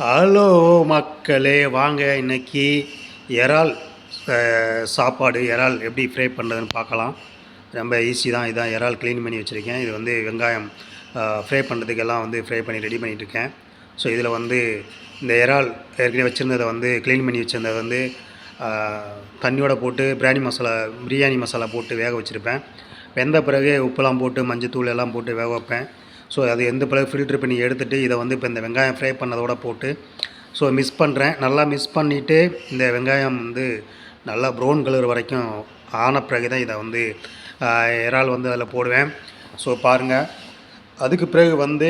Hello மக்களே வாங்க இன்னைக்கு இறால் சாப்பாடு இறால் எப்படி ஃப்ரை பண்ணுறதுன்னு பார்க்கலாம். ரொம்ப ஈஸி தான். இதான் இறால் க்ளீன் பண்ணி வச்சுருக்கேன். இது வந்து வெங்காயம் ஃப்ரை பண்ணுறதுக்கெல்லாம் வந்து ஃப்ரை பண்ணி ரெடி பண்ணிகிட்ருக்கேன் ஸோ இதில் வந்து இந்த இறால் ஏற்கனவே வச்சுருந்ததை வந்து க்ளீன் பண்ணி வச்சுருந்ததை வந்து தண்ணியோட போட்டு பிரியாணி மசாலா பிரியாணி மசாலா போட்டு வேக வச்சுருப்பேன். வெந்த பிறகு உப்பெல்லாம் போட்டு மஞ்சத்தூள் எல்லாம் போட்டு வேக வைப்பேன். ஸோ அது எந்த பிறகு ஃபில்ட்ரு பண்ணி எடுத்துகிட்டு இதை வந்து இப்போ இந்த வெங்காயம் ஃப்ரை பண்ணதோட போட்டு ஸோ மிஸ் பண்ணுறேன் நல்லா மிஸ் பண்ணிவிட்டு இந்த வெங்காயம் வந்து நல்லா ப்ரௌன் கலர் வரைக்கும் ஆன பிறகு தான் இதை வந்து இறால் வந்து அதில் போடுவேன். ஸோ பாருங்கள் அதுக்கு பிறகு வந்து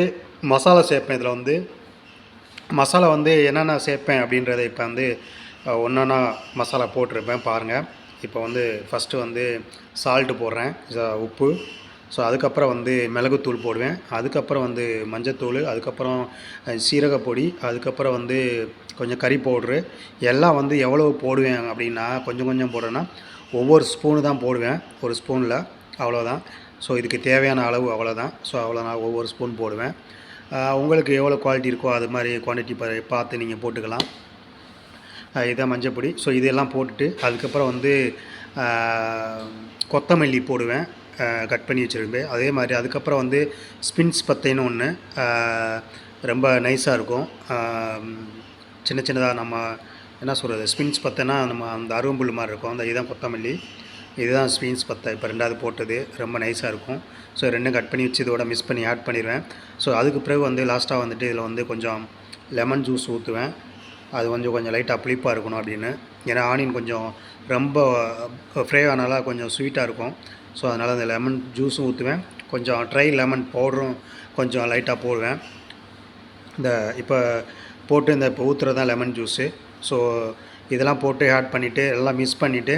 மசாலா சேர்ப்பேன் இதில் வந்து. மசாலா வந்து என்னென்ன சேர்ப்பேன் அப்படின்றத இப்போ வந்து ஒன்றா மசாலா போட்டிருப்பேன் பாருங்கள் இப்போ வந்து ஃபஸ்ட்டு வந்து சால்ட்டு போடுறேன். உப்பு ஸோ அதுக்கப்புறம் வந்து மிளகுத்தூள் போடுவேன். அதுக்கப்புறம் வந்து மஞ்சத்தூள் அதுக்கப்புறம் சீரகப்பொடி அதுக்கப்புறம் வந்து கொஞ்சம் கறி பவுட்ரு. எல்லாம் வந்து எவ்வளோ போடுவேன் அப்படின்னா கொஞ்சம் கொஞ்சம் போடுறேன்னா ஒவ்வொரு ஸ்பூனு தான் போடுவேன். ஒரு ஸ்பூனில் அவ்வளோதான் ஸோ இதுக்கு தேவையான அளவு அவ்வளோதான் ஸோ அவ்வளோ நான் ஒவ்வொரு ஸ்பூன் போடுவேன். உங்களுக்கு எவ்வளோ குவாலிட்டி இருக்கோ அது மாதிரி குவான்டிட்டி பார்த்து நீங்கள் போட்டுக்கலாம். இதான் மஞ்சப்பொடி. ஸோ இதெல்லாம் போட்டுட்டு அதுக்கப்புறம் வந்து கொத்தமல்லி போடுவேன். கட் பண்ணி வச்சுருப்பேன். அதே மாதிரி அதுக்கப்புறம் வந்து ஸ்பின்ஸ் பத்தைன்னு ஒன்று ரொம்ப நைஸாக இருக்கும். சின்ன சின்னதாக நம்ம என்ன சொல்கிறது ஸ்பின்ஸ் பத்தைனா நம்ம அந்த அருவம்புல் மாதிரி இருக்கும். அந்த இதுதான் கொத்தமல்லி. இதுதான் ஸ்பீன்ஸ் பத்தை இப்போ ரெண்டாவது போட்டது. ரொம்ப நைஸாக இருக்கும். ஸோ ரெண்டும் கட் பண்ணி வச்சு இதோட மிஸ் பண்ணி ஆட் பண்ணிடுவேன் ஸோ அதுக்கு பிறகு வந்து லாஸ்ட்டாக வந்துட்டு இதில் வந்து கொஞ்சம் லெமன் ஜூஸ் ஊற்றுவேன் அது கொஞ்சம் கொஞ்சம் லைட்டாக புளிப்பாக இருக்கணும் அப்படின்னு. ஏன்னா ஆனியன் கொஞ்சம் ரொம்ப ஃப்ரை ஆனால கொஞ்சம் ஸ்வீட்டாக இருக்கும். ஸோ அதனால் அந்த லெமன் ஜூஸும் ஊற்றுவேன். கொஞ்சம் ட்ரை லெமன் பவுடரும் கொஞ்சம் லைட்டாக போடுவேன். இந்த இப்போ போட்டு இந்த இப்போ ஊற்றுறது தான் லெமன் ஜூஸு. ஸோ இதெல்லாம் போட்டு ஆட் பண்ணிவிட்டு எல்லாம் மிக்ஸ் பண்ணிவிட்டு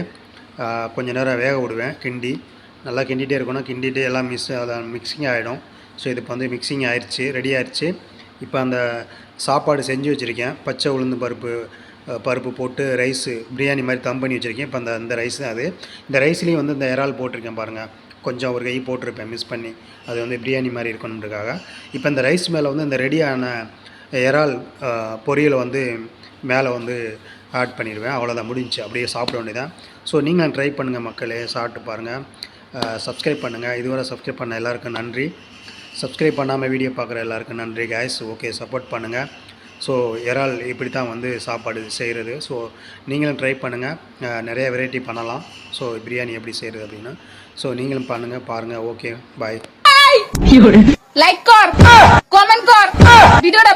கொஞ்ச நேரம் வேக விடுவேன். கிண்டி நல்லா கிண்டிகிட்டே இருக்கணும். கிண்டிகிட்டே எல்லாம் மிக்ஸ் அதில் மிக்சிங் ஆகிடும். ஸோ இது இப்போ வந்து மிக்சிங் ஆயிடுச்சு ரெடி ஆயிடுச்சு இப்போ அந்த சாப்பாடு செஞ்சு வச்சுருக்கேன். பச்சை உளுந்து பருப்பு பருப்பு போட்டு ரைஸு பிரியாணி மாதிரி தம் பண்ணி வச்சுருக்கேன். இப்போ அந்த அந்த ரைஸ் தான் அது. இந்த ரைஸ்லேயும் வந்து இந்த இறால் போட்டிருக்கேன் பாருங்கள் கொஞ்சம் ஒரு கை போட்டிருப்பேன் மிஸ் பண்ணி. அது வந்து பிரியாணி மாதிரி இருக்கணுன்றதுக்காக இப்போ இந்த ரைஸ் மேலே வந்து இந்த ரெடியான இறால் பொரியலை வந்து மேலே வந்து ஆட் பண்ணிடுவேன். அவ்வளோதான் முடிஞ்சு. அப்படியே சாப்பிட வேண்டியதான் ஸோ நீங்களும் ட்ரை பண்ணுங்கள் மக்களே. சாப்பிட்டு பாருங்கள் சப்ஸ்கிரைப் பண்ணுங்கள் இதுவரை சப்ஸ்கிரைப் பண்ண எல்லாருக்கும் நன்றி. சப்ஸ்கிரைப் பண்ணாமல் வீடியோ பார்க்குற எல்லாருக்கும் நன்றி கேஸ் ஓகே சப்போர்ட் பண்ணுங்கள் ஸோ இறால் இப்படி தான் வந்து சாப்பாடு செய்கிறது ஸோ நீங்களும் ட்ரை பண்ணுங்கள் நிறைய வெரைட்டி பண்ணலாம் ஸோ பிரியாணி எப்படி செய்கிறது அப்படின்னு ஸோ நீங்களும் பண்ணுங்கள் பாருங்கள் ஓகே பாய் লাইক কর কমেন্ট কর ভিডিওটা